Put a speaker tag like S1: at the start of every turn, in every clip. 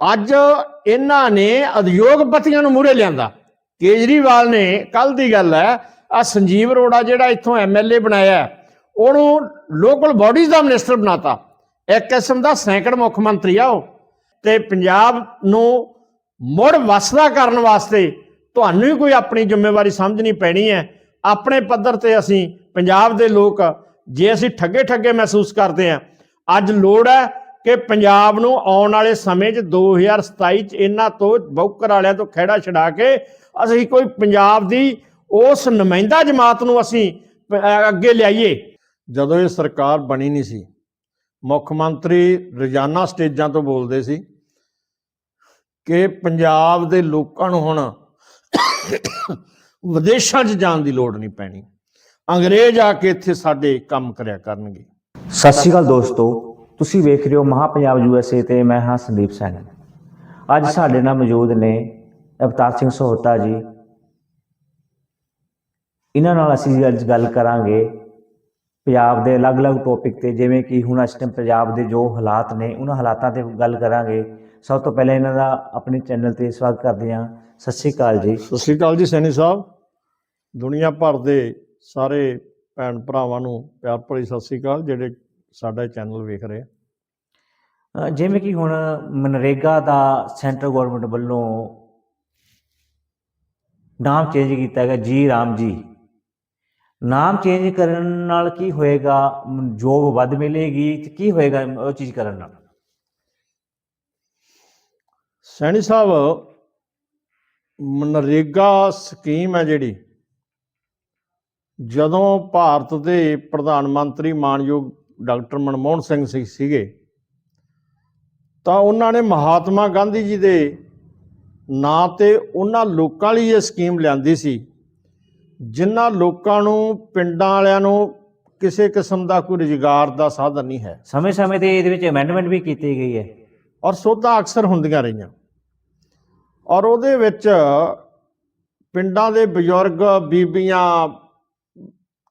S1: ਅੱਜ ਇਹਨਾਂ ਨੇ ਉਦਯੋਗਪਤੀਆਂ ਨੂੰ ਮੂਹਰੇ ਲਿਆਂਦਾ। ਕੇਜਰੀਵਾਲ ਨੇ ਕੱਲ ਦੀ ਗੱਲ ਹੈ ਆ ਸੰਜੀਵ ਅਰੋੜਾ ਜਿਹੜਾ ਇੱਥੋਂ ਐਮਐਲਏ ਬਣਾਇਆ ਉਹਨੂੰ ਲੋਕਲ ਬਾਡੀਜ਼ ਦਾ ਮਿਨਿਸਟਰ ਬਣਾਤਾ। ਇੱਕ ਕਿਸਮ ਦਾ ਸੈਂਕੜ ਮੁੱਖ ਮੰਤਰੀ ਆ ਉਹ। ਤੇ ਪੰਜਾਬ ਨੂੰ ਮੁੜ ਵਸਦਾ ਕਰਨ ਵਾਸਤੇ ਤੁਹਾਨੂੰ ਹੀ ਕੋਈ ਆਪਣੀ ਜ਼ਿੰਮੇਵਾਰੀ ਸਮਝਣੀ ਪੈਣੀ ਹੈ। ਆਪਣੇ ਪੱਧਰ ਤੇ ਅਸੀਂ ਪੰਜਾਬ ਦੇ ਲੋਕ, ਜੇ ਅਸੀਂ ਠੱਗੇ ਠੱਗੇ ਮਹਿਸੂਸ ਕਰਦੇ ਹਾਂ, ਅੱਜ ਲੋੜ ਹੈ ਕਿ ਪੰਜਾਬ ਨੂੰ ਆਉਣ ਵਾਲੇ ਸਮੇਂ 'ਚ 2027 'ਚ ਇਹਨਾਂ ਤੋਂ ਬੌਕਰ ਵਾਲਿਆਂ ਤੋਂ ਖਹਿੜਾ ਛਡਾ ਕੇ ਅਸੀਂ ਕੋਈ ਪੰਜਾਬ ਦੀ ਉਸ ਨੁਮਾਇੰਦਾ ਜਮਾਤ ਨੂੰ ਅਸੀਂ ਅੱਗੇ ਲਿਆਈਏ। ਜਦੋਂ ਇਹ ਸਰਕਾਰ ਬਣੀ ਨਹੀਂ ਸੀ ਮੁੱਖ ਮੰਤਰੀ ਰੋਜ਼ਾਨਾ ਸਟੇਜਾਂ ਤੋਂ ਬੋਲਦੇ ਸੀ ਕਿ ਪੰਜਾਬ ਦੇ ਲੋਕਾਂ ਨੂੰ ਹੁਣ ਵਿਦੇਸ਼ਾਂ 'ਚ ਜਾਣ ਦੀ ਲੋੜ ਨਹੀਂ ਪੈਣੀ। ਅੰਗਰੇਜ਼ ਆ ਕੇ ਇੱਥੇ ਸਾਡੇ ਕੰਮ ਕਰਿਆ ਕਰਨਗੇ।
S2: ਸਤਿ ਸ਼੍ਰੀ ਅਕਾਲ ਦੋਸਤੋ। ਤੁਸੀਂ ਵੇਖ ਰਹੇ ਹੋ ਮਹਾ ਪੰਜਾਬ ਯੂਐਸਏ ਤੇ ਮੈਂ ਹਾਂ ਸੰਦੀਪ ਸੈਣੀ। ਅੱਜ ਸਾਡੇ ਨਾਲ ਮੌਜੂਦ ਨੇ ਅਵਤਾਰ ਸਿੰਘ ਸੋਹਤਾ ਜੀ। ਇਹਨਾਂ ਨਾਲ ਅਸੀਂ ਅੱਜ ਗੱਲ ਕਰਾਂਗੇ ਪੰਜਾਬ ਦੇ ਅਲੱਗ-ਅਲੱਗ ਟੌਪਿਕ ਤੇ ਜਿਵੇਂ ਕਿ ਹੁਣ ਇਸ ਟਾਈਮ ਪੰਜਾਬ ਦੇ ਜੋ ਹਾਲਾਤ ਨੇ ਉਹਨਾਂ ਹਾਲਾਤਾਂ ਤੇ ਗੱਲ ਕਰਾਂਗੇ। ਸਭ ਤੋਂ ਪਹਿਲਾਂ ਇਹਨਾਂ ਦਾ ਆਪਣੇ ਚੈਨਲ ਤੇ ਸਵਾਗਤ ਕਰਦੇ ਹਾਂ। ਸਤਿ ਸ਼੍ਰੀ ਅਕਾਲ ਜੀ।
S1: ਸਤਿ ਸ਼੍ਰੀ ਅਕਾਲ ਜੀ ਸੈਣੀ ਸਾਹਿਬ। ਦੁਨੀਆ ਭਰ ਦੇ ਸਾਰੇ ਭੈਣ ਭਰਾਵਾਂ ਨੂੰ ਪਿਆਰ ਭਰੀ ਸਤਿ ਸ਼੍ਰੀ ਅਕਾਲ ਜਿਹੜੇ ਸਾਡਾ ਚੈਨਲ ਵੇਖ ਰਹੇ ਆ।
S2: ਜਿਵੇਂ ਕਿ ਹੁਣ ਮਨਰੇਗਾ ਦਾ ਸੈਂਟਰ ਗਵਰਨਮੈਂਟ ਵੱਲੋਂ ਨਾਮ ਚੇਂਜ ਕੀਤਾ ਗਿਆ ਜੀ ਰਾਮ ਜੀ। ਨਾਮ ਚੇਂਜ ਕਰਨ ਨਾਲ ਕੀ ਹੋਏਗਾ? ਜੋਬ ਵੱਧ ਮਿਲੇਗੀ ਤੇ ਕੀ ਹੋਏਗਾ ਉਹ ਚੀਜ਼ ਕਰਨ ਨਾਲ?
S1: ਸੈਣੀ ਸਾਹਿਬ ਮਨਰੇਗਾ ਸਕੀਮ ਹੈ ਜਿਹੜੀ ਜਦੋਂ ਭਾਰਤ ਦੇ ਪ੍ਰਧਾਨ ਮੰਤਰੀ ਮਾਨਯੋਗ ਡਾਕਟਰ ਮਨਮੋਹਨ ਸਿੰਘ ਸੀ ਸੀਗੇ। ਤਾਂ ਉਹਨਾਂ ਨੇ ਮਹਾਤਮਾ ਗਾਂਧੀ ਜੀ ਦੇ ਨਾਂ ਤੇ ਉਹਨਾਂ ਲੋਕਾਂ ਲਈ ਇਹ ਸਕੀਮ ਲਿਆਂਦੀ ਸੀ ਜਿਨ੍ਹਾਂ ਲੋਕਾਂ ਨੂੰ ਪਿੰਡਾਂ ਵਾਲਿਆਂ ਨੂੰ ਕਿਸੇ ਕਿਸਮ ਦਾ ਕੋਈ ਰੁਜ਼ਗਾਰ ਦਾ ਸਾਧਨ ਨਹੀਂ ਹੈ।
S2: ਸਮੇਂ-ਸਮੇਂ ਤੇ ਇਹਦੇ ਵਿੱਚ ਅਮੈਂਡਮੈਂਟ ਵੀ ਕੀਤੀ ਗਈ ਹੈ।
S1: ਔਰ ਸੋਧਾਂ ਅਕਸਰ ਹੁੰਦੀਆਂ ਰਹੀਆਂ। ਔਰ ਉਹਦੇ ਵਿੱਚ ਪਿੰਡਾਂ ਦੇ ਬਜ਼ੁਰਗ ਬੀਬੀਆਂ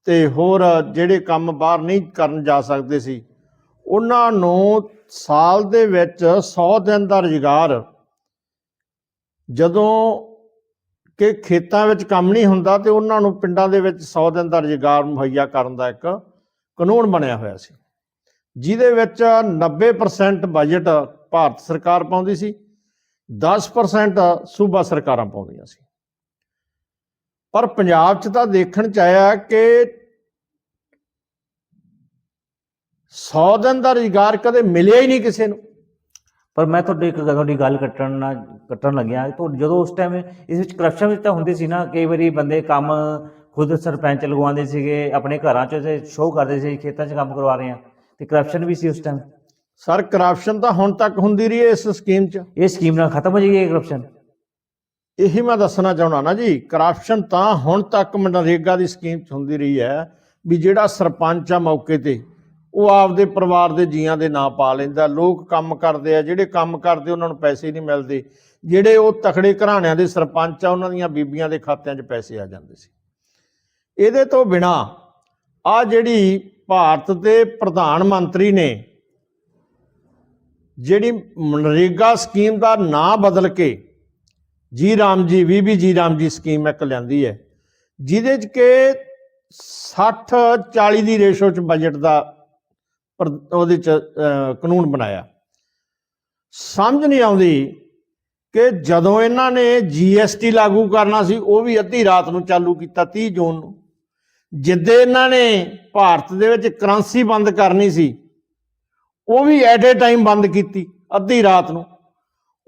S1: ਤੇ ਹੋਰ ਜਿਹੜੇ ਕੰਮ ਬਾਹਰ ਨਹੀਂ ਕਰਨ ਜਾ ਸਕਦੇ ਸੀ, ਉਹਨਾਂ ਨੂੰ ਸਾਲ ਦੇ ਵਿੱਚ 100 ਦਿਨ ਦਾ ਰੁਜ਼ਗਾਰ। ਜਦੋਂ ਕਿ ਖੇਤਾਂ ਵਿੱਚ ਕੰਮ ਨਹੀਂ ਹੁੰਦਾ ਤੇ ਉਹਨਾਂ ਨੂੰ ਪਿੰਡਾਂ ਦੇ ਵਿੱਚ 100 ਦਿਨ ਦਾ ਰੁਜ਼ਗਾਰ ਮੁਹੱਈਆ ਕਰਨ ਦਾ ਇੱਕ ਕਾਨੂੰਨ ਬਣਿਆ ਹੋਇਆ ਸੀ, ਜਿਹਦੇ ਵਿੱਚ 90% ਬਜਟ ਭਾਰਤ ਸਰਕਾਰ ਪਾਉਂਦੀ ਸੀ 10% ਸੂਬਾ ਸਰਕਾਰਾਂ ਪਾਉਂਦੀਆਂ ਸੀ। ਪਰ ਪੰਜਾਬ 'ਚ ਤਾਂ ਦੇਖਣ 'ਚ ਆਇਆ ਕਿ 100 ਦਿਨ ਦਾ ਰੁਜ਼ਗਾਰ ਕਦੇ ਮਿਲਿਆ ਹੀ ਨਹੀਂ ਕਿਸੇ ਨੂੰ।
S2: ਪਰ ਮੈਂ ਤੁਹਾਡੀ ਇੱਕ ਤੁਹਾਡੀ ਗੱਲ ਕੱਟਣ ਨਾਲ ਕੱਟਣ ਲੱਗਿਆ। ਤੋਂ ਜਦੋਂ ਉਸ ਟਾਈਮ ਇਸ ਵਿੱਚ ਕਰਪਸ਼ਨ ਵਿੱਚ ਤਾਂ ਹੁੰਦੀ ਸੀ ਨਾ ਕਈ ਵਾਰੀ ਬੰਦੇ ਕੰਮ ਖੁਦ ਸਰਪੰਚ ਲਗਵਾਉਂਦੇ ਸੀਗੇ ਆਪਣੇ ਘਰਾਂ 'ਚ ਸ਼ੋਅ ਕਰਦੇ ਸੀ ਖੇਤਾਂ 'ਚ ਕੰਮ ਕਰਵਾ ਰਹੇ ਆ। ਤੇ ਕਰਪਸ਼ਨ ਵੀ ਸੀ ਉਸ ਟਾਈਮ
S1: ਸਰ ਕਰਪਸ਼ਨ ਤਾਂ ਹੁਣ ਤੱਕ ਹੁੰਦੀ ਰਹੀ ਹੈ ਇਸ ਸਕੀਮ 'ਚ।
S2: ਇਹ ਸਕੀਮ ਨਾਲ ਖਤਮ ਹੋ ਜਾਏਗੀ ਕਰਪਸ਼ਨ
S1: ਇਹੀ ਮੈਂ ਦੱਸਣਾ ਚਾਹਣਾ ਨਾ ਜੀ ਕਰਪਸ਼ਨ ਤਾਂ ਹੁਣ ਤੱਕ ਮਨਰੇਗਾ ਦੀ ਸਕੀਮ 'ਚ ਹੁੰਦੀ ਰਹੀ ਹੈ ਵੀ ਜਿਹੜਾ ਸਰਪੰਚ ਆ ਮੌਕੇ ਤੇ, ਉਹ ਆਪਦੇ ਪਰਿਵਾਰ ਦੇ ਜੀਆਂ ਦੇ ਨਾਂ ਪਾ ਲੈਂਦਾ, ਲੋਕ ਕੰਮ ਕਰਦੇ ਆ, ਜਿਹੜੇ ਕੰਮ ਕਰਦੇ ਉਹਨਾਂ ਨੂੰ ਪੈਸੇ ਨਹੀਂ ਮਿਲਦੇ। ਜਿਹੜੇ ਉਹ ਤਖੜੇ ਘਰਾਣਿਆਂ ਦੇ ਸਰਪੰਚ ਆ, ਉਹਨਾਂ ਦੀਆਂ ਬੀਬੀਆਂ ਦੇ ਖਾਤਿਆਂ 'ਚ ਪੈਸੇ ਆ ਜਾਂਦੇ ਸੀ। ਇਹਦੇ ਤੋਂ ਬਿਨਾ ਆ ਜਿਹੜੀ ਭਾਰਤ ਦੇ ਪ੍ਰਧਾਨ ਮੰਤਰੀ ਨੇ ਜਿਹੜੀ ਮਨਰੇਗਾ ਸਕੀਮ ਦਾ ਨਾਂ ਬਦਲ ਕੇ ਜੀ ਰਾਮ ਜੀ ਵੀ ਵੀ ਜੀ ਰਾਮ ਜੀ ਸਕੀਮ ਇੱਕ ਲਿਆਂਦੀ ਹੈ। ਜਿਹਦੇ ਚ ਕਿ 60 40 ਦੀ ਰੇਸ਼ੋ ਚ ਬਜਟ ਦਾ ਪਰ- ਉਹਦੇ ਚ ਕਾਨੂੰਨ ਬਣਾਇਆ। ਸਮਝ ਨਹੀਂ ਆਉਂਦੀ ਕਿ ਜਦੋਂ ਇਹਨਾਂ ਨੇ ਜੀਐਸਟੀ ਲਾਗੂ ਕਰਨਾ ਸੀ, ਉਹ ਵੀ ਅੱਧੀ ਰਾਤ ਨੂੰ ਚਾਲੂ ਕੀਤਾ 30 ਜੂਨ ਨੂੰ। ਜਿੱਦੇ ਇਹਨਾਂ ਨੇ ਭਾਰਤ ਦੇ ਵਿੱਚ ਕਰੰਸੀ ਬੰਦ ਕਰਨੀ ਸੀ, ਉਹ ਵੀ ਐਟ ਏ ਟਾਈਮ ਬੰਦ ਕੀਤੀ, ਅੱਧੀ ਰਾਤ ਨੂੰ।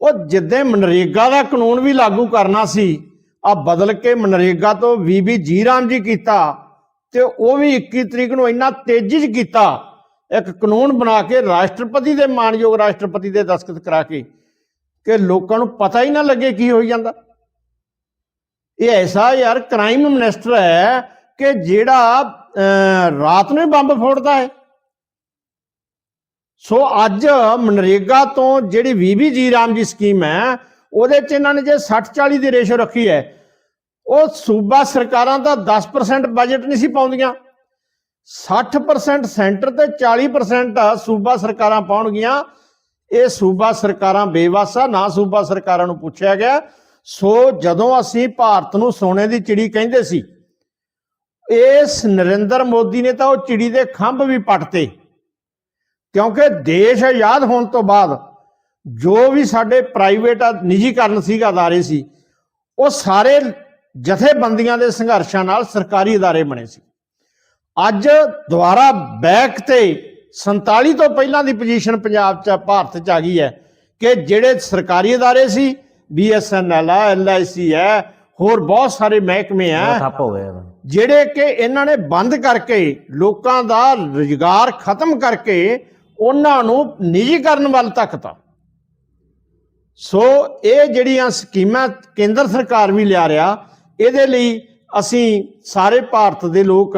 S1: ਉਹ ਜਿੱਦੇ ਮਨਰੇਗਾ ਦਾ ਕਾਨੂੰਨ ਵੀ ਲਾਗੂ ਕਰਨਾ ਸੀ ਆ ਬਦਲ ਕੇ ਮਨਰੇਗਾ ਤੋਂ ਵੀਬੀ ਜੀ ਰਾਮ ਜੀ ਕੀਤਾ ਤੇ ਉਹ ਵੀ 21 ਤਰੀਕ ਨੂੰ ਇੰਨਾ ਤੇਜ਼ੀ 'ਚ ਕੀਤਾ ਇੱਕ ਕਾਨੂੰਨ ਬਣਾ ਕੇ ਰਾਸ਼ਟਰਪਤੀ ਦੇ ਮਾਨਯੋਗ ਰਾਸ਼ਟਰਪਤੀ ਦੇ ਦਸਤਖਤ ਕਰਾ ਕੇ ਕਿ ਲੋਕਾਂ ਨੂੰ ਪਤਾ ਹੀ ਨਾ ਲੱਗੇ ਕੀ ਹੋਈ ਜਾਂਦਾ। ਇਹ ਐਸਾ ਯਾਰ ਕ੍ਰਾਈਮ ਮਿਨਿਸਟਰ ਹੈ ਕਿ ਜਿਹੜਾ ਅਹ, ਰਾਤ ਨੂੰ ਹੀ ਬੰਬ ਫੋੜਦਾ ਹੈ। ਸੋ ਅੱਜ ਮਨਰੇਗਾ ਤੋਂ ਜਿਹੜੀ ਵੀਬੀ ਜੀ ਰਾਮ ਜੀ ਸਕੀਮ ਹੈ, ਉਹਦੇ ਚ ਇਹਨਾਂ ਨੇ ਜੇ 60 40 ਦੀ ਰੇਸ਼ੋ ਰੱਖੀ ਹੈ, ਉਹ ਸੂਬਾ ਸਰਕਾਰਾਂ ਦਾ 10% ਬਜਟ ਨਹੀਂ ਸੀ ਪਾਉਂਦੀਆਂ। 60% ਸੈਂਟਰ ਤੇ 40% ਸੂਬਾ ਸਰਕਾਰਾਂ ਪਾਉਣਗੀਆਂ। ਇਹ ਸੂਬਾ ਸਰਕਾਰਾਂ ਬੇਵਸ ਆ ਨਾ ਸੂਬਾ ਸਰਕਾਰਾਂ ਨੂੰ ਪੁੱਛਿਆ ਗਿਆ। ਸੋ ਜਦੋਂ ਅਸੀਂ ਭਾਰਤ ਨੂੰ ਸੋਨੇ ਦੀ ਚਿੜੀ ਕਹਿੰਦੇ ਸੀ, ਇਸ ਨਰਿੰਦਰ ਮੋਦੀ ਨੇ ਤਾਂ ਉਹ ਚਿੜੀ ਦੇ ਖੰਭ ਵੀ ਪੱਟਤੇ ਕਿਉਂਕਿ ਦੇਸ਼ ਆਜ਼ਾਦ ਹੋਣ ਤੋਂ ਬਾਅਦ ਜੋ ਵੀ ਸਾਡੇ ਪ੍ਰਾਈਵੇਟ ਨਿੱਜੀਕਰਨ ਸੀਗਾ ਅਦਾਰੇ ਸੀ ਉਹ ਸਾਰੇ ਜਥੇਬੰਦੀਆਂ ਦੇ ਸੰਘਰਸ਼ਾਂ ਨਾਲ ਸਰਕਾਰੀ ਅਦਾਰੇ ਬਣੇ ਸੀ ਅੱਜ ਦੁਬਾਰਾ ਬੈਕ ਤੇ 47 ਤੋਂ ਪਹਿਲਾਂ ਦੀ ਪੋਜੀਸ਼ਨ ਪੰਜਾਬ ਚ ਭਾਰਤ ਚ ਆ ਗਈ ਹੈ ਕਿ ਜਿਹੜੇ ਸਰਕਾਰੀ ਅਦਾਰੇ ਸੀ ਬੀਐਸਐਨਐਲ ਆ ਐਲਆਈਸੀ ਹੈ ਹੋਰ ਬਹੁਤ ਸਾਰੇ ਮਹਿਕਮੇ ਆ
S2: ਉਹ ਠੱਪ ਹੋ ਗਏ ਉਦੋਂ।
S1: ਜਿਹੜੇ ਕਿ ਇਹਨਾਂ ਨੇ ਬੰਦ ਕਰਕੇ ਲੋਕਾਂ ਦਾ ਰੁਜ਼ਗਾਰ ਖਤਮ ਕਰਕੇ ਉਹਨਾਂ ਨੂੰ ਨਿੱਜੀਕਰਨ ਵੱਲ ਧੱਕਤਾ ਸੋ ਇਹ ਜਿਹੜੀਆਂ ਸਕੀਮਾਂ ਕੇਂਦਰ ਸਰਕਾਰ ਵੀ ਲਿਆ ਰਿਹਾ, ਇਹਦੇ ਲਈ ਅਸੀਂ ਸਾਰੇ ਭਾਰਤ ਦੇ ਲੋਕ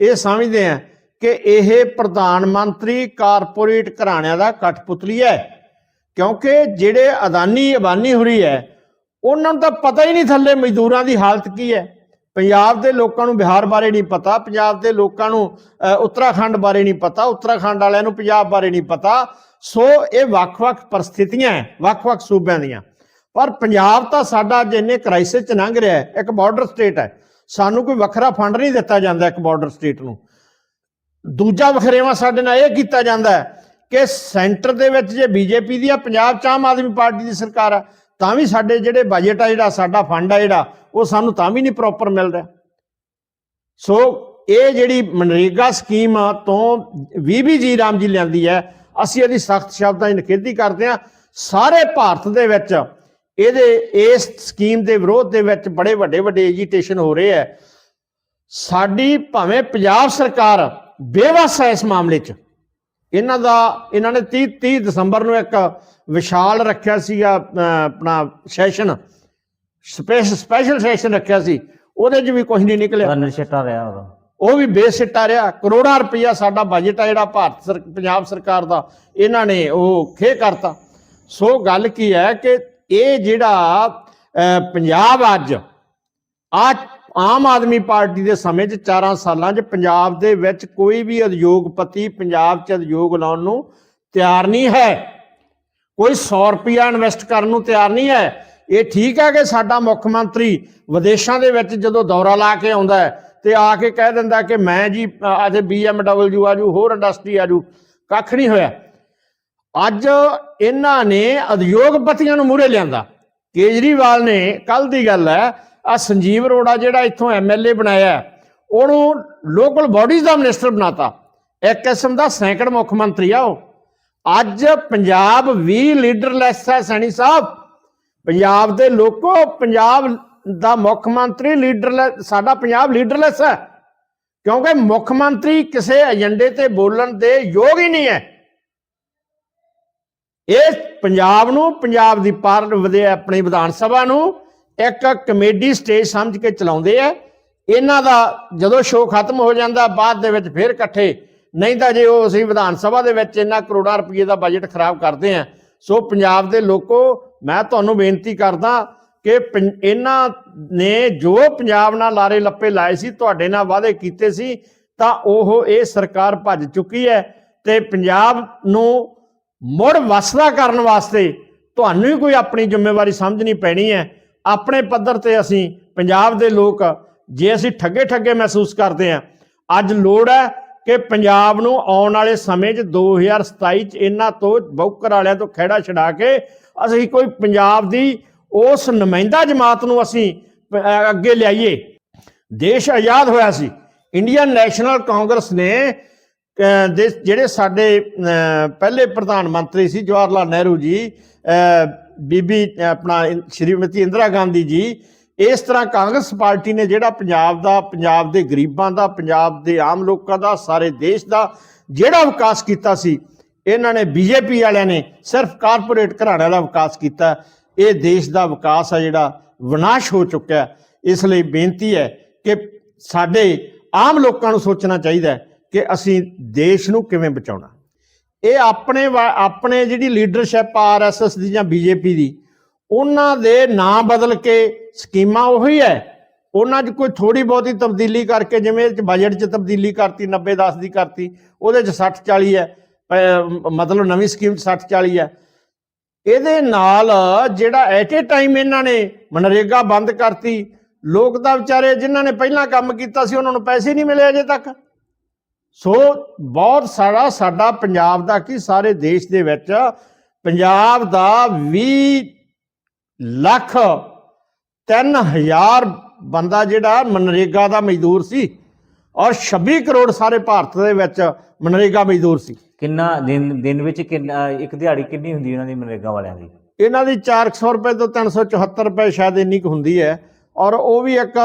S1: ਇਹ ਸਮਝਦੇ ਹਾਂ ਕਿ ਇਹ ਪ੍ਰਧਾਨ ਮੰਤਰੀ ਕਾਰਪੋਰੇਟ ਘਰਾਣਿਆਂ ਦਾ ਕਠਪੁਤਲੀ ਹੈ। ਕਿਉਂਕਿ ਜਿਹੜੇ ਅਦਾਨੀ ਅਬਾਨੀ ਹੋ ਰਹੀ ਹੈ, ਉਹਨਾਂ ਨੂੰ ਤਾਂ ਪਤਾ ਹੀ ਨਹੀਂ ਥੱਲੇ ਮਜ਼ਦੂਰਾਂ ਦੀ ਹਾਲਤ ਕੀ ਹੈ। ਪੰਜਾਬ ਦੇ ਲੋਕਾਂ ਨੂੰ ਬਿਹਾਰ ਬਾਰੇ ਨਹੀਂ ਪਤਾ, ਪੰਜਾਬ ਦੇ ਲੋਕਾਂ ਨੂੰ ਉੱਤਰਾਖੰਡ ਬਾਰੇ ਨਹੀਂ ਪਤਾ, ਉੱਤਰਾਖੰਡ ਵਾਲਿਆਂ ਨੂੰ ਪੰਜਾਬ ਬਾਰੇ ਨਹੀਂ ਪਤਾ। ਸੋ ਇਹ ਵੱਖ-ਵੱਖ ਪਰਿਸਥਿਤੀਆਂ ਹੈ, ਵੱਖ-ਵੱਖ ਸੂਬਿਆਂ ਦੀਆਂ। ਪਰ ਪੰਜਾਬ ਤਾਂ ਸਾਡਾ ਅੱਜ ਇੰਨੇ ਕ੍ਰਾਈਸਿਸ ਚ ਲੰਘ ਰਿਹਾ ਹੈ, ਇੱਕ ਬਾਰਡਰ ਸਟੇਟ ਹੈ। ਸਾਨੂੰ ਕੋਈ ਵੱਖਰਾ ਫੰਡ ਨਹੀਂ ਦਿੱਤਾ ਜਾਂਦਾ ਇੱਕ ਬਾਰਡਰ ਸਟੇਟ ਨੂੰ। ਦੂਜਾ ਵਖਰੇਵਾ ਸਾਡੇ ਨਾਲ ਇਹ ਕੀਤਾ ਜਾਂਦਾ ਹੈ ਕਿ ਸੈਂਟਰ ਦੇ ਵਿੱਚ ਜੇ ਬੀਜੇਪੀ ਦੀ ਆ, ਪੰਜਾਬ ਚ ਆਮ ਆਦਮੀ ਪਾਰਟੀ ਦੀ ਸਰਕਾਰ ਆ ਤਾਂ ਵੀ ਸਾਡੇ ਜਿਹੜੇ ਬਜਟ ਆ, ਜਿਹੜਾ ਸਾਡਾ ਫੰਡ ਆ ਜਿਹੜਾ, ਉਹ ਸਾਨੂੰ ਤਾਂ ਵੀ ਨਹੀਂ ਪ੍ਰੋਪਰ ਮਿਲ ਰਿਹਾ। ਸੋ ਇਹ ਜਿਹੜੀ ਮਨਰੇਗਾ ਸਕੀਮ ਤੋਂ ਵੀ ਜੀ ਰਾਮ ਜੀ ਲਿਆਂਦੀ ਹੈ। ਅਸੀਂ ਇਹਦੀ ਸਖਤ ਸ਼ਬਦਾਂ 'ਚ ਨਿਖੇਧੀ ਕਰਦੇ ਹਾਂ। ਸਾਰੇ ਭਾਰਤ ਦੇ ਵਿੱਚ ਇਹਦੇ, ਇਸ ਸਕੀਮ ਦੇ ਵਿਰੋਧ ਦੇ ਵਿੱਚ ਬੜੇ ਵੱਡੇ ਵੱਡੇ ਐਜੀਟੇਸ਼ਨ ਹੋ ਰਹੇ ਹੈ। ਸਾਡੀ ਭਾਵੇਂ ਪੰਜਾਬ ਸਰਕਾਰ ਬੇਵਸ ਹੈ ਇਸ ਮਾਮਲੇ 'ਚ। ਇਹਨਾਂ ਦਾ, ਇਹਨਾਂ ਨੇ 30 30 ਦਸੰਬਰ ਨੂੰ ਇੱਕ ਵਿਸ਼ਾਲ ਰੱਖਿਆ ਸੀਗਾ ਆਪਣਾ ਸੈਸ਼ਨ ਸਪੈਸ਼ਲ ਸਪੈਸ਼ਲ ਸੈਸ਼ਨ ਰੱਖਿਆ ਸੀ। ਉਹਦੇ 'ਚ ਵੀ ਕੁਝ ਨਹੀਂ ਨਿਕਲਿਆ।
S2: ਉਹਦਾ ਨਿਰਸ਼ਟਾ ਰਿਹਾ ਉਦੋਂ
S1: ਉਹ ਵੀ ਬੇਸਿੱਟਾ ਰਿਹਾ। ਕਰੋੜਾਂ ਰੁਪਈਆ ਸਾਡਾ ਬਜਟ ਆ ਜਿਹੜਾ ਭਾਰਤ ਸਰ ਪੰਜਾਬ ਸਰਕਾਰ ਦਾ। ਇਹਨਾਂ ਨੇ ਉਹ ਖੇ ਕਰਤਾ। ਸੋ ਗੱਲ ਕੀ ਹੈ ਕਿ ਇਹ ਜਿਹੜਾ ਪੰਜਾਬ ਅੱਜ ਆ ਆਮ ਆਦਮੀ ਪਾਰਟੀ ਦੇ ਸਮੇਂ 'ਚ 4 ਸਾਲਾਂ 'ਚ ਪੰਜਾਬ ਦੇ ਵਿੱਚ ਕੋਈ ਵੀ ਉਦਯੋਗਪਤੀ ਪੰਜਾਬ 'ਚ ਉਦਯੋਗ ਲਾਉਣ ਨੂੰ ਤਿਆਰ ਨਹੀਂ ਹੈ। ਕੋਈ 100 ਰੁਪਿਆ ਇਨਵੈਸਟ ਕਰਨ ਨੂੰ ਤਿਆਰ ਨਹੀਂ ਹੈ। ਇਹ ਠੀਕ ਹੈ ਕਿ ਸਾਡਾ ਮੁੱਖ ਮੰਤਰੀ ਵਿਦੇਸ਼ਾਂ ਦੇ ਵਿੱਚ ਜਦੋਂ ਦੌਰਾ ਲਾ ਕੇ ਆਉਂਦਾ ਹੈ ਤੇ ਆ ਕੇ ਕਹਿ ਦਿੰਦਾ ਕਿ ਮੈਂ ਜੀ ਅ, ਅੱਜ BMW ਆਜੂ ਹੋਰ ਇੰਡਸਟਰੀ ਆਜੂ ਕੱਖ ਨਹੀਂ ਹੋਇਆ। ਅੱਜ ਇਹਨਾਂ ਨੇ ਉਦਯੋਗਪਤੀਆਂ ਨੂੰ ਮੂਹਰੇ ਲਿਆਂਦਾ। ਕੇਜਰੀਵਾਲ ਨੇ ਕੱਲ ਦੀ ਗੱਲ ਹੈ ਆ ਸੰਜੀਵ ਅਰੋੜਾ ਜਿਹੜਾ ਇੱਥੋਂ ਐਮਐਲਏ ਬਣਾਇਆ ਉਹਨੂੰ ਲੋਕਲ ਬਾਡੀਜ਼ ਦਾ ਮਿਨਿਸਟਰ ਬਣਾਤਾ। ਇੱਕ ਕਿਸਮ ਦਾ ਸੈਂਕੜ ਮੁੱਖ ਮੰਤਰੀ ਆ ਉਹ। ਅੱਜ ਪੰਜਾਬ ਵੀ ਲੀਡਰਲੈਸ ਹੈ ਸੈਣੀ ਸਾਹਿਬ। ਪੰਜਾਬ ਦੇ ਲੋਕੋ, ਪੰਜਾਬ ਦਾ ਮੁੱਖ ਮੰਤਰੀ ਲੀਡਰਲੈਸ ਸਾਡਾ ਪੰਜਾਬ ਲੀਡਰਲੈਸ ਹੈ। ਕਿਉਂਕਿ ਮੁੱਖ ਮੰਤਰੀ ਕਿਸੇ ਏਜੰਡੇ ਤੇ ਬੋਲਣ ਦੇ ਯੋਗ ਹੀ ਨਹੀਂ ਹੈ। ਇਹ ਪੰਜਾਬ ਨੂੰ, ਪੰਜਾਬ ਦੀ ਪਾਰਲ ਆਪਣੀ ਵਿਧਾਨ ਸਭਾ ਨੂੰ ਇੱਕ ਕਮੇਡੀ ਸਟੇਜ ਸਮਝ ਕੇ ਚਲਾਉਂਦੇ ਆ। ਇਹਨਾਂ ਦਾ ਜਦੋਂ ਸ਼ੋਅ ਖਤਮ ਹੋ ਜਾਂਦਾ, ਬਾਅਦ ਦੇ ਵਿੱਚ ਫੇਰ ਇਕੱਠੇ ਨਹੀਂ ਤਾਂ ਜੇ ਉਹ ਅਸੀਂ ਵਿਧਾਨ ਸਭਾ ਦੇ ਵਿੱਚ ਇੰਨਾ ਕਰੋੜਾਂ ਰੁਪਏ ਦਾ ਬਜਟ ਖਰਾਬ ਕਰਦੇ ਆ, ਸੋ ਪੰਜਾਬ ਦੇ ਲੋਕੋ, ਮੈਂ ਤੁਹਾਨੂੰ ਬੇਨਤੀ ਕਰਦਾ ਕਿ ਪੰ- ਇਹਨਾਂ ਨੇ ਜੋ ਪੰਜਾਬ ਨਾਲ ਲਾਰੇ ਲੱਪੇ ਲਾਏ ਸੀ, ਤੁਹਾਡੇ ਨਾਲ ਵਾਅਦੇ ਕੀਤੇ ਸੀ, ਤਾਂ ਉਹ ਇਹ ਸਰਕਾਰ ਭੱਜ ਚੁੱਕੀ ਹੈ ਤੇ ਪੰਜਾਬ ਨੂੰ ਮੁੜ ਵਸਦਾ ਕਰਨ ਵਾਸਤੇ ਤੁਹਾਨੂੰ ਹੀ ਕੋਈ ਆਪਣੀ ਜ਼ਿੰਮੇਵਾਰੀ ਸਮਝਣੀ ਪੈਣੀ ਹੈ। ਆਪਣੇ ਪੱਧਰ ਤੇ ਅਸੀਂ ਪੰਜਾਬ ਦੇ ਲੋਕ, ਜੇ ਅਸੀਂ ਠੱਗੇ ਠੱਗੇ ਮਹਿਸੂਸ ਕਰਦੇ ਹਾਂ, ਅੱਜ ਲੋੜ ਹੈ ਕਿ ਪੰਜਾਬ ਨੂੰ ਆਉਣ ਵਾਲੇ ਸਮੇਂ 'ਚ 2027 'ਚ ਇਹਨਾਂ ਤੋਂ ਬੌਕਰ ਵਾਲਿਆਂ ਤੋਂ ਖਹਿੜਾ ਛਡਾ ਕੇ ਅਸੀਂ ਕੋਈ ਪੰਜਾਬ ਦੀ ਉਸ ਨੁਮਾਇੰਦਾ ਜਮਾਤ ਨੂੰ ਅਸੀਂ ਅੱਗੇ ਲਿਆਈਏ। ਦੇਸ਼ ਆਜ਼ਾਦ ਹੋਇਆ ਸੀ। ਇੰਡੀਅਨ ਨੈਸ਼ਨਲ ਕਾਂਗਰਸ ਨੇ ਦੇ, ਜਿਹੜੇ ਸਾਡੇ ਪਹਿਲੇ ਪ੍ਰਧਾਨ ਮੰਤਰੀ ਸੀ ਜਵਾਹਰ ਲਾਲ ਨਹਿਰੂ ਜੀ ਬੀਬੀ ਆਪਣਾ ਸ਼੍ਰੀਮਤੀ ਇੰਦਰਾ ਗਾਂਧੀ ਜੀ ਇਸ ਤਰ੍ਹਾਂ ਕਾਂਗਰਸ ਪਾਰਟੀ ਨੇ ਜਿਹੜਾ ਪੰਜਾਬ ਦਾ, ਪੰਜਾਬ ਦੇ ਗਰੀਬਾਂ ਦਾ, ਪੰਜਾਬ ਦੇ ਆਮ ਲੋਕਾਂ ਦਾ, ਸਾਰੇ ਦੇਸ਼ ਦਾ ਜਿਹੜਾ ਵਿਕਾਸ ਕੀਤਾ ਸੀ, ਇਹਨਾਂ ਨੇ ਬੀਜੇਪੀ ਵਾਲਿਆਂ ਨੇ ਸਿਰਫ ਕਾਰਪੋਰੇਟ ਘਰਾਣਿਆਂ ਦਾ ਵਿਕਾਸ ਕੀਤਾ। ਇਹ ਦੇਸ਼ ਦਾ ਵਿਕਾਸ ਆ ਜਿਹੜਾ ਵਿਨਾਸ਼ ਹੋ ਚੁੱਕਿਆ ਇਸ ਲਈ ਬੇਨਤੀ ਹੈ ਕਿ ਸਾਡੇ ਆਮ ਲੋਕਾਂ ਨੂੰ ਸੋਚਣਾ ਚਾਹੀਦਾ ਕਿ ਅਸੀਂ ਦੇਸ਼ ਨੂੰ ਕਿਵੇਂ ਬਚਾਉਣਾ। ਇਹ ਆਪਣੇ ਵਾ- ਆਪਣੇ ਜਿਹੜੀ ਲੀਡਰਸ਼ਿਪ ਆਰਐਸਐਸ ਦੀ ਜਾਂ ਬੀਜੇਪੀ ਦੀ ਉਹਨਾਂ ਦੇ ਨਾਂ ਬਦਲ ਕੇ ਸਕੀਮਾਂ ਉਹੀ ਹੈ। ਉਹਨਾਂ 'ਚ ਕੋਈ ਥੋੜੀ ਬਹੁਤੀ ਤਬਦੀਲੀ ਕਰਕੇ, ਜਿਵੇਂ ਬਜਟ 'ਚ ਤਬਦੀਲੀ ਕਰਤੀ 90 10 ਦੀ ਕਰਤੀ, ਉਹਦੇ 'ਚ 60 40 ਹੈ। ਮਤਲਬ ਨਵੀਂ ਸਕੀਮ 'ਚ 60 40 ਹੈ। ਇਹਦੇ ਨਾਲ ਜਿਹੜਾ ਐਟ ਏ ਟਾਈਮ ਇਹਨਾਂ ਨੇ ਮਨਰੇਗਾ ਬੰਦ ਕਰਤੀ, ਲੋਕ ਤਾਂ ਵਿਚਾਰੇ ਜਿਨ੍ਹਾਂ ਨੇ ਪਹਿਲਾਂ ਕੰਮ ਕੀਤਾ ਸੀ, ਉਹਨਾਂ ਨੂੰ ਪੈਸੇ ਨਹੀਂ ਮਿਲੇ ਅਜੇ ਤੱਕ। ਸੋ ਬਹੁਤ ਸਾਰਾ ਸਾਡਾ ਪੰਜਾਬ ਦਾ ਕੀ, ਸਾਰੇ ਦੇਸ਼ ਦੇ ਵਿੱਚ ਪੰਜਾਬ ਦਾ 20 ਲੱਖ 3000 ਬੰਦਾ ਜਿਹੜਾ ਮਨਰੇਗਾ ਦਾ ਮਜ਼ਦੂਰ ਸੀ ਔਰ 26 ਕਰੋੜ ਸਾਰੇ ਭਾਰਤ ਦੇ ਵਿੱਚ ਮਨਰੇਗਾ ਮਜ਼ਦੂਰ ਸੀ।
S2: ਕਿੰਨਾ ਦਿਨ ਦਿਨ ਵਿੱਚ ਕਿੰਨਾ ਇੱਕ ਦਿਹਾੜੀ ਕਿੰਨੀ ਹੁੰਦੀ ਉਹਨਾਂ ਦੀ ਮਨਰੇਗਾ ਵਾਲਿਆਂ ਦੀ?
S1: ਇਹਨਾਂ ਦੀ 400 ਰੁਪਏ ਤੋਂ 374 ਰੁਪਏ ਸ਼ਾਇਦ ਇੰਨੀ ਕੁ ਹੁੰਦੀ ਹੈ ਔਰ ਉਹ ਵੀ ਇੱਕ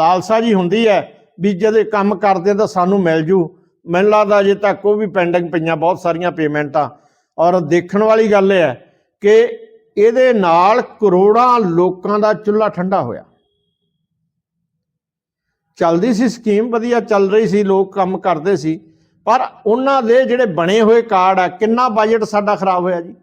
S1: ਲਾਲਸਾ ਜੀ ਹੁੰਦੀ ਹੈ ਵੀ ਜਦ ਕੰਮ ਕਰਦੇ ਆ ਤਾਂ ਸਾਨੂੰ ਮਿਲ ਜੂ। ਮੈਨੂੰ ਲੱਗਦਾ ਅਜੇ ਤੱਕ ਉਹ ਵੀ ਪੈਂਡਿੰਗ ਪਈਆਂ ਬਹੁਤ ਸਾਰੀਆਂ ਪੇਮੈਂਟਾਂ ਔਰ ਦੇਖਣ ਵਾਲੀ ਗੱਲ ਇਹ ਹੈ ਕਿ ਇਹਦੇ ਨਾਲ ਕਰੋੜਾਂ ਲੋਕਾਂ ਦਾ ਚੁੱਲ੍ਹਾ ਠੰਡਾ ਹੋਇਆ। ਚੱਲਦੀ ਸੀ ਸਕੀਮ, ਵਧੀਆ ਚੱਲ ਰਹੀ ਸੀ, ਲੋਕ ਕੰਮ ਕਰਦੇ ਸੀ, ਪਰ ਉਹਨਾਂ ਦੇ ਜਿਹੜੇ ਬਣੇ ਹੋਏ ਕਾਰਡ ਆ, ਕਿੰਨਾ ਬਜਟ ਸਾਡਾ ਖਰਾਬ ਹੋਇਆ ਜੀ?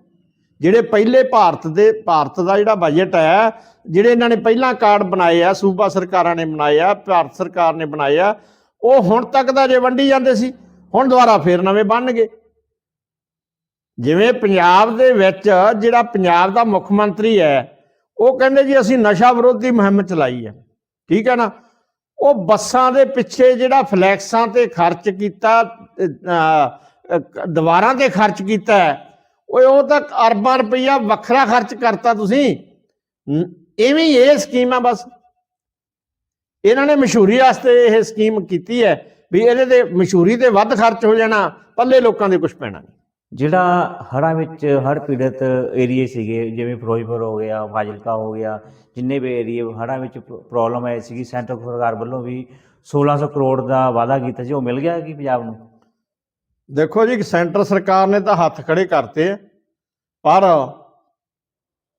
S1: ਜਿਹੜੇ ਪਹਿਲੇ ਭਾਰਤ ਦੇ, ਭਾਰਤ ਦਾ ਜਿਹੜਾ ਬਜਟ ਹੈ ਜਿਹੜੇ ਇਹਨਾਂ ਨੇ ਪਹਿਲਾਂ ਕਾਰਡ ਬਣਾਏ ਆ, ਸੂਬਾ ਸਰਕਾਰਾਂ ਨੇ ਬਣਾਏ ਆ, ਭਾਰਤ ਸਰਕਾਰ ਨੇ ਬਣਾਏ ਆ, ਉਹ ਹੁਣ ਤੱਕ ਦਾ ਜੇ ਵੰਡੀ ਜਾਂਦੇ ਸੀ, ਹੁਣ ਦੁਬਾਰਾ ਫੇਰ ਨਵੇਂ ਬਣਨਗੇ। ਜਿਵੇਂ ਪੰਜਾਬ ਦੇ ਵਿੱਚ ਜਿਹੜਾ ਪੰਜਾਬ ਦਾ ਮੁੱਖ ਮੰਤਰੀ ਹੈ ਉਹ ਕਹਿੰਦੇ ਜੀ ਅਸੀਂ ਨਸ਼ਾ ਵਿਰੋਧੀ ਮੁਹਿੰਮ ਚਲਾਈ ਹੈ। ਠੀਕ ਹੈ ਨਾ? ਉਹ ਬੱਸਾਂ ਦੇ ਪਿੱਛੇ ਜਿਹੜਾ ਫਲੈਕਸਾਂ ਤੇ ਖਰਚ ਕੀਤਾ ਦੀਵਾਰਾਂ ਤੇ ਖਰਚ ਕੀਤਾ ਹੈ, ਓਏ ਉਹ ਤਾਂ ਅਰਬਾਂ ਰੁਪਈਆ ਵੱਖਰਾ ਖਰਚ ਕਰਤਾ ਤੁਸੀਂ। ਨ- ਐਵੇਂ ਇਹ ਸਕੀਮ ਆ ਬਸ। ਇਹਨਾਂ ਨੇ ਮਸ਼ਹੂਰੀ ਵਾਸਤੇ ਇਹ ਸਕੀਮ ਕੀਤੀ ਹੈ ਵੀ ਇਹਦੇ ਤੇ ਮਸ਼ਹੂਰੀ ਤੇ ਵੱਧ ਖਰਚ ਹੋ ਜਾਣਾ ਪੱਲੇ ਲੋਕਾਂ ਦੇ ਕੁਝ ਪੈਣਾ ਨਹੀਂ।
S2: ਜਿਹੜਾ ਹੜ੍ਹਾਂ ਵਿੱਚ ਹੜ੍ਹ ਪੀੜਤ ਏਰੀਏ ਸੀਗੇ, ਜਿਵੇਂ ਫਿਰੋਜ਼ਪੁਰ ਹੋ ਗਿਆ, ਫਾਜ਼ਿਲਕਾ ਹੋ ਗਿਆ, ਜਿੰਨੇ ਵੀ ਏਰੀਏ ਹੜ੍ਹਾਂ ਵਿੱਚ ਪ੍ਰੋਬਲਮ ਆਈ ਸੀਗੀ ਸੈਂਟਰ ਸਰਕਾਰ ਵੱਲੋਂ ਵੀ 1600 ਕਰੋੜ ਦਾ ਵਾਅਦਾ ਕੀਤਾ ਸੀ, ਉਹ ਮਿਲ ਗਿਆ ਕਿ ਪੰਜਾਬ ਨੂੰ?
S1: ਦੇਖੋ ਜੀ ਸੈਂਟਰ ਸਰਕਾਰ ਨੇ ਤਾਂ ਹੱਥ ਖੜੇ ਕਰਤੇ ਪਰ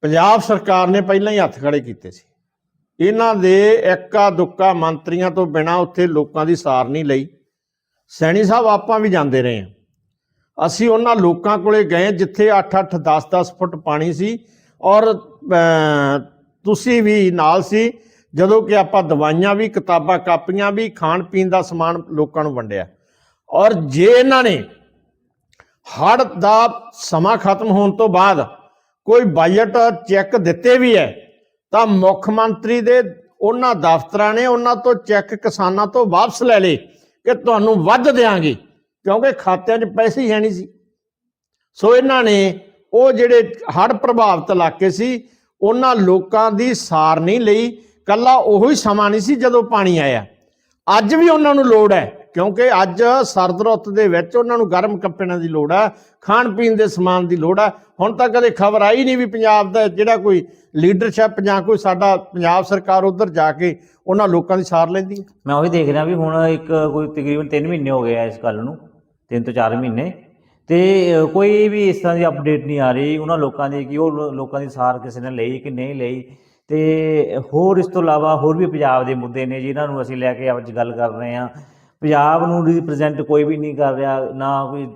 S1: ਪੰਜਾਬ ਸਰਕਾਰ ਨੇ ਪਹਿਲਾਂ ਹੀ ਹੱਥ ਖੜੇ ਕੀਤੇ ਸੀ। ਇਹਨਾਂ ਦੇ ਇੱਕਾ ਦੁੱਕਾ ਮੰਤਰੀਆਂ ਤੋਂ ਬਿਨਾ ਉੱਥੇ ਲੋਕਾਂ ਦੀ ਸਾਰ ਨਹੀਂ ਲਈ। ਸੈਣੀ ਸਾਹਿਬ, ਆਪਾਂ ਵੀ ਜਾਂਦੇ ਰਹੇ ਹਾਂ। ਅਸੀਂ ਉਹਨਾਂ ਲੋਕਾਂ ਕੋਲੇ ਗਏ ਜਿੱਥੇ 8-8 10-10 ਫੁੱਟ ਪਾਣੀ ਸੀ ਔਰ ਤੁਸੀਂ ਵੀ ਨਾਲ ਸੀ, ਜਦੋਂ ਕਿ ਆਪਾਂ ਦਵਾਈਆਂ ਵੀ, ਕਿਤਾਬਾਂ, ਕਾਪੀਆਂ ਵੀ, ਖਾਣ ਪੀਣ ਦਾ ਸਮਾਨ ਲੋਕਾਂ ਨੂੰ ਵੰਡਿਆ। ਔਰ ਜੇ ਇਹਨਾਂ ਨੇ ਹੜ ਦਾ ਸਮਾਂ ਖਤਮ ਹੋਣ ਤੋਂ ਬਾਅਦ ਕੋਈ ਬਜਟ ਚੈੱਕ ਦਿੱਤੇ ਵੀ ਹੈ, ਤਾਂ ਮੁੱਖ ਮੰਤਰੀ ਦੇ ਉਹਨਾਂ ਦਫ਼ਤਰਾਂ ਨੇ ਉਹਨਾਂ ਤੋਂ ਚੈੱਕ ਕਿਸਾਨਾਂ ਤੋਂ ਵਾਪਸ ਲੈ ਲਏ ਕਿ ਤੁਹਾਨੂੰ ਵੱਧ ਦੇਾਂਗੇ ਕਿਉਂਕਿ ਖਾਤਿਆਂ 'ਚ ਪੈਸੇ ਹੀ ਹੈ ਨਹੀਂ ਸੀ। ਸੋ ਇਹਨਾਂ ਨੇ ਉਹ ਜਿਹੜੇ ਹੜ੍ਹ ਪ੍ਰਭਾਵਿਤ ਇਲਾਕੇ ਸੀ, ਉਹਨਾਂ ਲੋਕਾਂ ਦੀ ਸਾਰ ਨਹੀਂ ਲਈ। ਕੱਲਾ ਉਹੋ ਹੀ ਸਮਾਂ ਨਹੀਂ ਸੀ ਜਦੋਂ ਪਾਣੀ ਆਇਆ। ਅੱਜ ਵੀ ਉਹਨਾਂ ਨੂੰ ਲੋੜ ਹੈ, ਕਿਉਂਕਿ ਅੱਜ ਸਰਦ ਰੁੱਤ ਦੇ ਵਿੱਚ ਉਹਨਾਂ ਨੂੰ ਗਰਮ ਕੱਪੜਿਆਂ ਦੀ ਲੋੜ ਹੈ, ਖਾਣ ਪੀਣ ਦੇ ਸਮਾਨ ਦੀ ਲੋੜ ਹੈ। ਹੁਣ ਤਾਂ ਕਦੇ ਖਬਰ ਆਈ ਨਹੀਂ ਵੀ ਪੰਜਾਬ ਦਾ ਜਿਹੜਾ ਕੋਈ ਲੀਡਰਸ਼ਿਪ ਜਾਂ ਕੋਈ ਸਾਡਾ ਪੰਜਾਬ ਸਰਕਾਰ ਉਧਰ ਜਾ ਕੇ ਉਹਨਾਂ ਲੋਕਾਂ ਦੀ ਸਾਰ ਲੈਂਦੀ
S2: ਮੈਂ ਉਹੀ ਦੇਖ ਰਿਹਾ ਵੀ ਹੁਣ ਇੱਕ ਕੋਈ ਤਕਰੀਬਨ 3 ਮਹੀਨੇ ਹੋ ਗਏ ਆ ਇਸ ਗੱਲ ਨੂੰ। ਤਿੰਨ ਤੋਂ ਚਾਰ ਮਹੀਨੇ। ਤੇ ਕੋਈ ਵੀ ਇਸ ਤਰ੍ਹਾਂ ਦੀ ਅਪਡੇਟ ਨਹੀਂ ਆ ਰਹੀ। ਉਹਨਾਂ ਲੋਕਾਂ ਦੀ ਕਿ ਉਹ ਲੋਕਾਂ ਦੀ ਸਾਰ ਕਿਸੇ ਨੇ ਲਈ ਕਿ ਨਹੀਂ ਲਈ। ਤੇ ਹੋਰ ਇਸ ਤੋਂ ਇਲਾਵਾ ਹੋਰ ਵੀ ਪੰਜਾਬ ਦੇ ਮੁੱਦੇ ਨੇ ਜਿਨ੍ਹਾਂ ਨੂੰ ਅਸੀਂ ਲੈ ਕੇ ਅੱਜ ਗੱਲ ਕਰ ਰਹੇ ਹਾਂ। ਪੰਜਾਬ ਨੂੰ ਰਿਪਰੈਜ਼ੈਂਟ ਕੋਈ ਵੀ ਨਹੀਂ ਕਰ ਰਿਹਾ। ਨਾ ਕੋਈ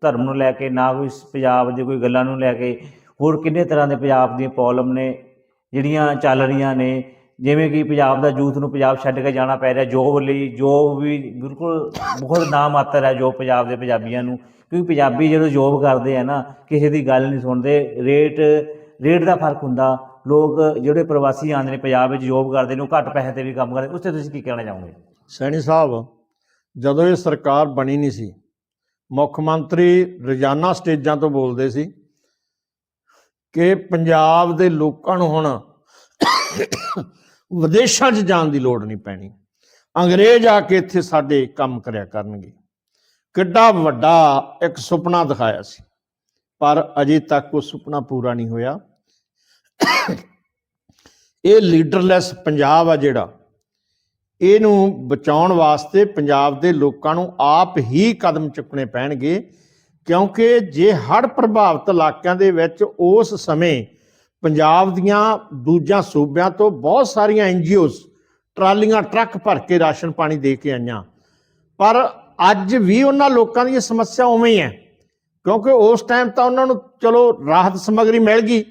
S2: ਧਰਮ ਨੂੰ ਲੈ ਕੇ, ਨਾ ਕੋਈ ਪੰਜਾਬ ਦੀ ਕੋਈ ਗੱਲਾਂ ਨੂੰ ਲੈ ਕੇ। ਹੋਰ ਕਿੰਨੇ ਤਰ੍ਹਾਂ ਦੇ ਪੰਜਾਬ ਦੀਆਂ ਪ੍ਰੋਬਲਮ ਨੇ, ਜਿਹੜੀਆਂ ਚੱਲ ਰਹੀਆਂ ਨੇ। ਜਿਵੇਂ ਕਿ ਪੰਜਾਬ ਦਾ ਯੂਥ ਨੂੰ ਪੰਜਾਬ ਛੱਡ ਕੇ ਜਾਣਾ ਪੈ ਰਿਹਾ ਜੋਬ ਲਈ ਜੋਬ ਵੀ ਬਿਲਕੁਲ ਬਹੁਤ ਨਾਮਾਤਰ ਹੈ ਜੋ ਪੰਜਾਬ ਦੇ ਪੰਜਾਬੀਆਂ ਨੂੰ, ਕਿਉਂਕਿ ਪੰਜਾਬੀ ਜਦੋਂ ਜੋਬ ਕਰਦੇ ਆ ਨਾ, ਕਿਸੇ ਦੀ ਗੱਲ ਨਹੀਂ ਸੁਣਦੇ ਰੇਟ ਰੇਟ ਦਾ ਫ਼ਰਕ ਹੁੰਦਾ। ਲੋਕ ਜਿਹੜੇ ਪ੍ਰਵਾਸੀ ਆਉਂਦੇ ਨੇ, ਪੰਜਾਬ ਵਿੱਚ ਜੋਬ ਕਰਦੇ ਨੇ, ਉਹ ਘੱਟ ਪੈਸੇ ਤੇ ਵੀ ਕੰਮ ਕਰਦੇ ਉਸ ਤੇ ਤੁਸੀਂ ਕੀ ਕਹਿਣਾ ਚਾਹੋਗੇ?
S1: ਸੈਣੀ ਸਾਹਿਬ, ਜਦੋਂ ਇਹ ਸਰਕਾਰ ਬਣੀ ਨਹੀਂ ਸੀ, ਮੁੱਖ ਮੰਤਰੀ ਰੋਜ਼ਾਨਾ ਸਟੇਜਾਂ ਤੋਂ ਬੋਲਦੇ ਸੀ ਕਿ ਪੰਜਾਬ ਦੇ ਲੋਕਾਂ ਨੂੰ ਹੁਣ ਵਿਦੇਸ਼ਾਂ 'ਚ ਜਾਣ ਦੀ ਲੋੜ ਨਹੀਂ ਪੈਣੀ। ਅੰਗਰੇਜ਼ ਆ ਕੇ ਇੱਥੇ ਸਾਡੇ ਕੰਮ ਕਰਿਆ ਕਰਨਗੇ। ਕਿੱਡਾ ਵੱਡਾ ਇੱਕ ਸੁਪਨਾ ਦਿਖਾਇਆ ਸੀ। ਪਰ ਅਜੇ ਤੱਕ ਉਹ ਸੁਪਨਾ ਪੂਰਾ ਨਹੀਂ ਹੋਇਆ। ਇਹ ਲੀਡਰਲੈਸ ਪੰਜਾਬ ਆ ਜਿਹੜਾ। ਇਹਨੂੰ ਬਚਾਉਣ ਵਾਸਤੇ ਪੰਜਾਬ ਦੇ ਲੋਕਾਂ ਨੂੰ ਆਪ ਹੀ ਕਦਮ ਚੁੱਕਣੇ ਪੈਣਗੇ। ਕਿਉਂਕਿ ਜੇ ਹੜ੍ਹ ਪ੍ਰਭਾਵਿਤ ਇਲਾਕਿਆਂ ਦੇ ਵਿੱਚ ਉਸ ਸਮੇਂ ਪੰਜਾਬ ਦੀਆਂ ਦੂਜਿਆਂ ਸੂਬਿਆਂ ਤੋਂ ਬਹੁਤ ਸਾਰੀਆਂ ਐਨਜੀਓਜ਼ ਟਰਾਲੀਆਂ, ਟਰੱਕ ਭਰ ਕੇ ਰਾਸ਼ਨ ਪਾਣੀ ਦੇ ਕੇ ਆਈਆਂ। ਪਰ ਅੱਜ ਵੀ ਉਹਨਾਂ ਲੋਕਾਂ ਦੀ ਸਮੱਸਿਆ ਉਵੇਂ ਹੀ ਹੈ, ਕਿਉਂਕਿ ਉਸ ਟਾਈਮ ਤਾਂ ਉਹਨਾਂ ਨੂੰ ਚਲੋ ਰਾਹਤ ਸਮੱਗਰੀ ਮਿਲ ਗਈ।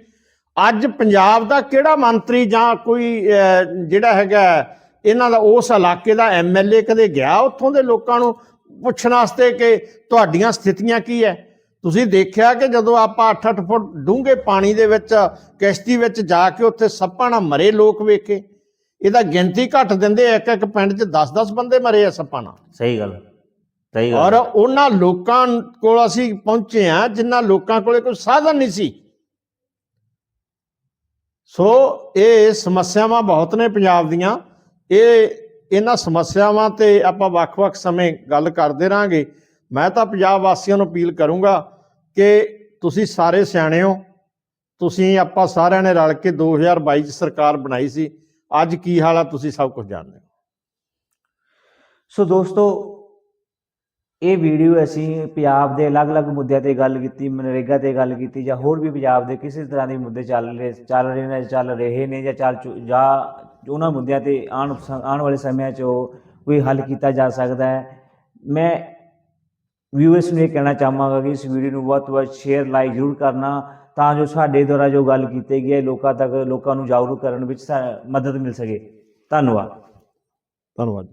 S1: ਅੱਜ ਪੰਜਾਬ ਦਾ ਕਿਹੜਾ ਮੰਤਰੀ ਜਾਂ ਕੋਈ ਜਿਹੜਾ ਹੈਗਾ, ਇਹਨਾਂ ਦਾ ਉਸ ਇਲਾਕੇ ਦਾ ਐਮਐਲਏ ਕਦੇ ਗਿਆ ਉੱਥੋਂ ਦੇ ਲੋਕਾਂ ਨੂੰ ਪੁੱਛਣ ਵਾਸਤੇ ਕਿ ਤੁਹਾਡੀਆਂ ਸਥਿਤੀਆਂ ਕੀ ਹੈ? ਤੁਸੀਂ ਦੇਖਿਆ ਕਿ ਜਦੋਂ ਆਪਾਂ 8-8 ਫੁੱਟ ਡੂੰਘੇ ਪਾਣੀ ਦੇ ਵਿੱਚ ਕਿਸ਼ਤੀ ਵਿੱਚ ਜਾ ਕੇ ਉੱਥੇ ਸੱਪਾਂ ਨਾਲ ਮਰੇ ਲੋਕ ਵੇਖੇ ਇਹਦਾ ਗਿਣਤੀ ਘੱਟ ਦਿੰਦੇ ਇੱਕ ਇੱਕ ਪਿੰਡ 'ਚ 10-10 ਬੰਦੇ ਮਰੇ ਆ ਸੱਪਾਂ ਨਾਲ।
S2: ਸਹੀ ਗੱਲ ਸਹੀ ਗੱਲ।
S1: ਔਰ ਉਹਨਾਂ ਲੋਕਾਂ ਕੋਲ ਅਸੀਂ ਪਹੁੰਚੇ ਆ ਜਿਨ੍ਹਾਂ ਲੋਕਾਂ ਕੋਲੇ ਕੋਈ ਸਾਧਨ ਨਹੀਂ ਸੀ। ਸੋ ਇਹ ਸਮੱਸਿਆਵਾਂ ਬਹੁਤ ਨੇ ਪੰਜਾਬ ਦੀਆਂ। ਇਹ ਇਹਨਾਂ ਸਮੱਸਿਆਵਾਂ ਤੇ ਆਪਾਂ ਵੱਖ-ਵੱਖ ਸਮੇਂ ਗੱਲ ਕਰਦੇ ਰਾਂਗੇ। ਮੈਂ ਤਾਂ ਪੰਜਾਬ ਵਾਸੀਆਂ ਨੂੰ ਅਪੀਲ ਕਰੂੰਗਾ ਕਿ ਤੁਸੀਂ ਸਾਰੇ ਸਿਆਣੇ ਹੋ। ਤੁਸੀਂ, ਆਪਾਂ ਸਾਰਿਆਂ ਨੇ ਰਲ ਕੇ 2022 ਚ ਸਰਕਾਰ ਬਣਾਈ ਸੀ। ਅੱਜ ਕੀ ਹਾਲ ਆ, ਤੁਸੀਂ ਸਭ ਕੁਝ ਜਾਣਦੇ ਹੋ।
S2: ਸੋ ਦੋਸਤੋ, ਇਹ ਵੀਡੀਓ ਅਸੀਂ ਪੰਜਾਬ ਦੇ ਅਲੱਗ-ਅਲੱਗ ਮੁੱਦਿਆਂ ਤੇ ਗੱਲ ਕੀਤੀ, ਮਨਰੇਗਾ ਤੇ ਗੱਲ ਕੀਤੀ, ਜਾਂ ਹੋਰ ਵੀ ਪੰਜਾਬ ਦੇ ਕਿਸੇ ਤਰ੍ਹਾਂ ਦੇ ਮੁੱਦੇ ਚੱਲ ਰਹੇ ਚੱਲ ਰਹੇ ਨੇ, ਚੱਲ ਰਹੇ ਨੇ, ਜਾਂ ਚੱਲ ਚੁ- ਜਾਂ ਉਹਨਾਂ ਮੁੱਦਿਆਂ ਤੇ ਆਉਣ ਆਉਣ ਵਾਲੇ ਸਮਿਆਂ 'ਚ ਉਹ ਕੋਈ ਹੱਲ ਕੀਤਾ ਜਾ ਸਕਦਾ ਹੈ। ਮੈਂ ਵਿਊਅਰਸ ਨੂੰ ਇਹ ਕਹਿਣਾ ਚਾਹਾਂਗਾ ਕਿ ਇਸ ਵੀਡੀਓ ਨੂੰ ਵੱਧ ਤੋਂ ਵੱਧ ਸ਼ੇਅਰ ਲਾਈਕ ਜ਼ਰੂਰ ਕਰਨਾ ਤਾਂ ਜੋ ਸਾਡੇ ਦੁਆਰਾ ਜੋ ਗੱਲ ਕੀਤੀ ਗਈ ਹੈ, ਲੋਕਾਂ ਤੱਕ, ਲੋਕਾਂ ਨੂੰ ਜਾਗਰੂਕ ਕਰਨ ਵਿੱਚ ਮਦਦ ਮਿਲ ਸਕੇ। ਧੰਨਵਾਦ।
S1: ਧੰਨਵਾਦ।